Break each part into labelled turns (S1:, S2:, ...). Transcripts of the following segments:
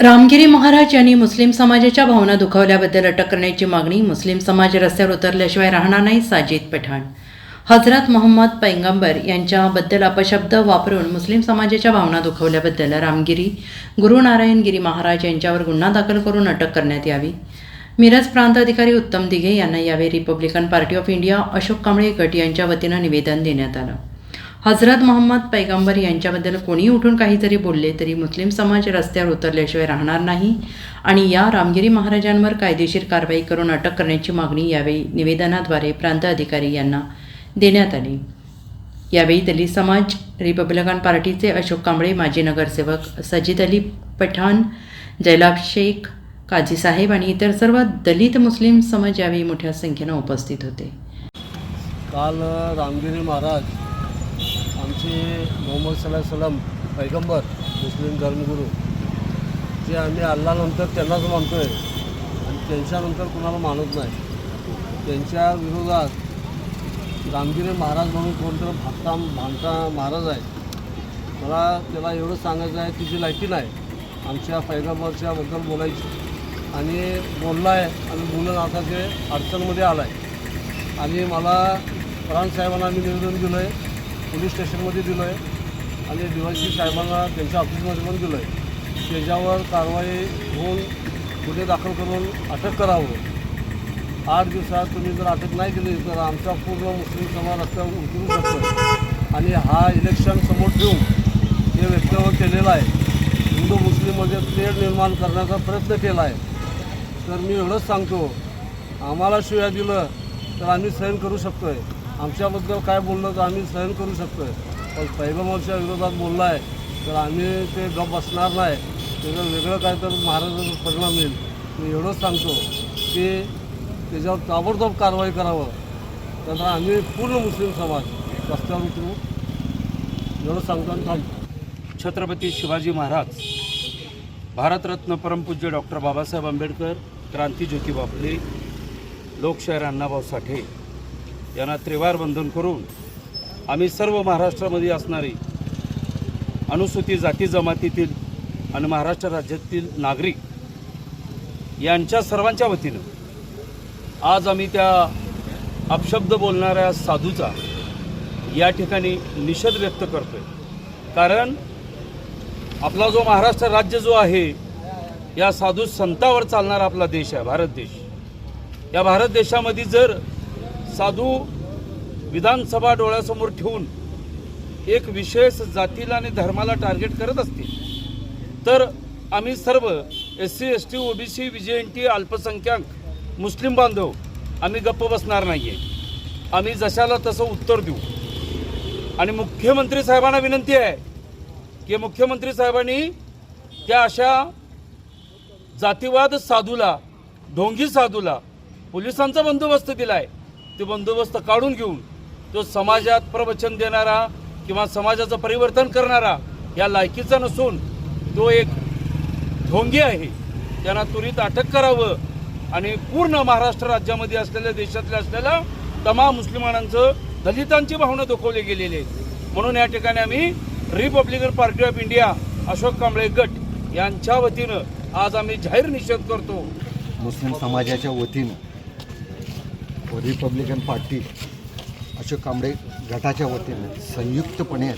S1: रामगिरी महाराज यांनी मुस्लिम समाजाच्या भावना दुखावल्याबद्दल अटक करण्याची मागणी मुस्लिम समाज रस्त्यावर उतरल्याशिवाय राहणार नाही साजिद पठाण. हजरत मोहम्मद पैगंबर यांच्याबद्दल अपशब्द वापरून मुस्लिम समाजाच्या भावना दुखावल्याबद्दल रामगिरी गुरुनारायणगिरी महाराज यांच्यावर गुन्हा दाखल करून अटक करण्यात यावी. मिरज प्रांत अधिकारी उत्तम दिघे यांना यावेळी Republican Party of India Ashok Kamble गट यांच्या वतीनं निवेदन देण्यात आलं. हजरत मोहम्मद पैगंबर यांच्याबद्दल कोणी उठून काही जरी बोलले तरी मुस्लिम समाज रस्त्यावर उतरल्याशिवाय राहणार नाही. आणि या रामगिरी महाराजांवर कायदेशीर कारवाई करून अटक करण्याची मागणी यावेळी निवेदनाद्वारे प्रांत अधिकारी यांना देण्यात आली. यावेळी दलित समाज रिपब्लिकन पार्टीचे अशोक कांबळे माजी नगरसेवक सजिद अली पठाण जैलाब शेख काजी साहेब आणि इतर सर्व दलित मुस्लिम समाज यावेळी मोठ्या संख्येनं उपस्थित होते.
S2: काल रामगिरी महाराज आमचे मोहम्मद सल्ला सलम पैगंबर मुस्लिम धर्मगुरू जे आम्ही अल्लानंतर त्यांनाच मानतो आहे आणि त्यांच्यानंतर कुणाला मानत नाही. त्यांच्या विरोधात रामगिरी महाराज म्हणून कोणतं भागता भांडता महाराज आहे मला त्याला एवढं सांगायचं आहे तिची लायकी नाही आमच्या पैगंबरच्याबद्दल बोलायची. आणि बोलला आहे आणि बोलून आता ते अडचणमध्ये आला आहे आणि मला प्राणसाहेबांना आम्ही निवेदन दिलं आहे पोलीस स्टेशनमध्ये दिलं आहे आणि डी वाय सी साहेबांना त्यांच्या ऑफिसमध्ये पण दिलं आहे त्याच्यावर कारवाई होऊन गुन्हे दाखल करून अटक करावं. आठ दिवसात तुम्ही जर अटक नाही केली तर आमचा पूर्ण मुस्लिम समाज रस्त्यावर उतरू शकतो आणि हा इलेक्शन समोर ठेवून हे व्यक्तव्य केलेलं आहे. हिंदू मुस्लिममध्ये तेढ निर्माण करण्याचा प्रयत्न केला आहे तर मी एवढंच सांगतो आम्हाला शिव्या दिलं तर आम्ही सहन करू शकतो आहे आमच्याबद्दल काय बोललं तर आम्ही सहन करू शकतो आहे पण पैगंबरच्या विरोधात बोलला आहे तर आम्ही ते गप बसणार नाही. त्याचं वेगळं काय तर महाराजांचा परिणाम येईल मी एवढंच सांगतो की त्याच्यावर ताबडतोब कारवाई करावं. तर आम्ही पूर्ण मुस्लिम समाज रस्त्यावर उतरू. एवढं सांगतो आणि थांबतो.
S3: छत्रपती शिवाजी महाराज भारतरत्न परमपूज्य डॉक्टर बाबासाहेब आंबेडकर क्रांती ज्योतिबा फुले लोकशाहीर अण्णाभाऊ साठे यांना त्रिवार बंधन करून आम्ही सर्व महाराष्ट्रामध्ये असणारी अनुसूचित जाती जमातीतील आणि महाराष्ट्र राज्यातील नागरिक यांच्या सर्वांच्या वतीनं आज आम्ही त्या अपशब्द बोलणाऱ्या साधूचा या ठिकाणी निषेध व्यक्त करतोय. कारण आपला जो महाराष्ट्र राज्य जो आहे या साधू संतावर चालणारा आपला देश आहे भारत देश. या भारत देशामध्ये जर साधू विधानसभा डोळ्यासमोर ठेवून एक विशेष जातीला आणि धर्माला टार्गेट करत असतील. तर आम्ही सर्व S C S T OBC B C विजयंती टी अल्पसंख्याक मुस्लिम बांधव आम्ही गप्प बसणार नाही आहे आम्ही जशाला तसं उत्तर देऊ. आणि मुख्यमंत्री साहेबांना विनंती आहे की मुख्यमंत्री साहेबांनी त्या अशा जातीवाद साधूला ढोंगी साधूला पोलिसांचा बंदोबस्त दिला आहे ते बंदोबस्त काढून घेऊन तो समाजात प्रवचन देणारा किंवा समाजाचं परिवर्तन करणारा या लायकीचा नसून तो एक ढोंगी आहे. त्यांना त्वरित अटक करावं आणि पूर्ण महाराष्ट्र राज्यामध्ये असलेल्या देशातल्या असलेल्या तमाम मुस्लिमानांचं दलितांची भावना दुखवली गेलेली आहे म्हणून या ठिकाणी आम्ही Republican Party of India Ashok Kamble गट यांच्या वतीनं आज आम्ही जाहीर निषेध करतो.
S4: मुस्लिम समाजाच्या वतीनं रिपब्लिकन पार्टी अशोक कांबळे गटाच्या वतीनं संयुक्तपणे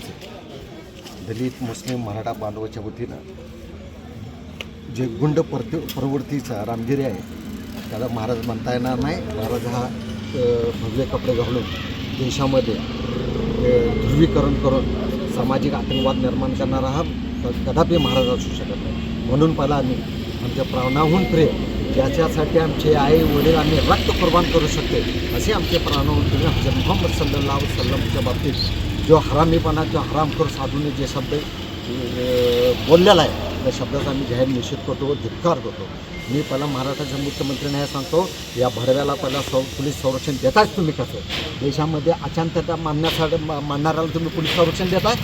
S4: दलित मुस्लिम मराठा बांधवाच्या वतीनं जे गुंड प्रति प्रवृत्तीचा रामगिरी आहे त्याला महाराज म्हणता येणार नाही. महाराज हा भगवे कपडे घालून देशामध्ये ध्रुवीकरण करून सामाजिक आतंकवाद निर्माण करणारा हा कदापि महाराज असू शकत नाही. म्हणून पहिला आम्ही आमच्या प्राणाहून प्रेम याच्यासाठी आमचे आई वडील आम्ही रक्त कुर्बान करू शकते. असे आमचे प्राणाहून हजर मोहम्मद सल्ला सल्लमच्या बाबतीत जो हरामीपणा किंवा हरामखोर साधूने जे शब्द बोललेला आहे त्या शब्दाचा आम्ही जाहीर निषेध करतो व धिक्कार करतो. मी पहिला महाराष्ट्राच्या मुख्यमंत्र्यांना हे सांगतो या भरव्याला पहिला सौ पोलीस संरक्षण देताच तुम्ही कसं? देशामध्ये अचानकता मानण्यासाठी मानणाऱ्याला तुम्ही पोलीस संरक्षण देताय?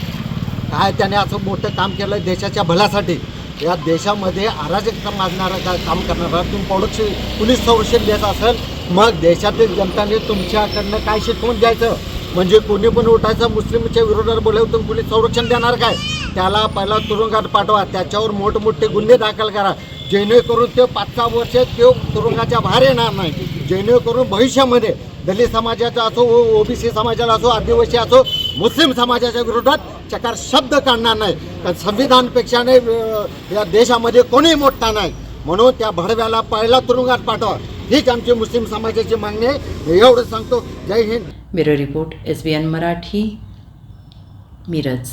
S4: काय त्याने असं मोठं काम केलं देशाच्या भल्यासाठी? या देशामध्ये अराजकता माजणारं का काम करणारा? तुम्ही पोलीस पोलीस संरक्षण द्यायचं असेल मग देशातील जनताने तुमच्याकडनं काय शिकवून द्यायचं म्हणजे कोणी पण उठायचं मुस्लिमच्या विरोधात बोलावं तुम्ही पोलीस संरक्षण देणार काय? त्याला पहिला तुरुंगात पाठवा त्याच्यावर मोठमोठे गुन्हे दाखल करा. जेणेकरून ते पाच सहा वर्ष ते तुरुंगाच्या बाहेर येणार नाही. जेणेकरून भविष्यामध्ये दलित समाजाचा असो ओबीसी समाजाला असो आदिवासी असो मुस्लिम समाजाच्या विरोधात चकार शब्द काढणार नाही. कारण संविधानपेक्षा नाही या देशामध्ये कोणी मोठा नाही. म्हणून त्या भडव्याला पहिला तुरुंगात पाठवा. हीच आमची मुस्लिम समाजाची मागणी आहे. एवढं सांगतो. जय Hind.
S1: Bureau report S B N Marathi Miraj.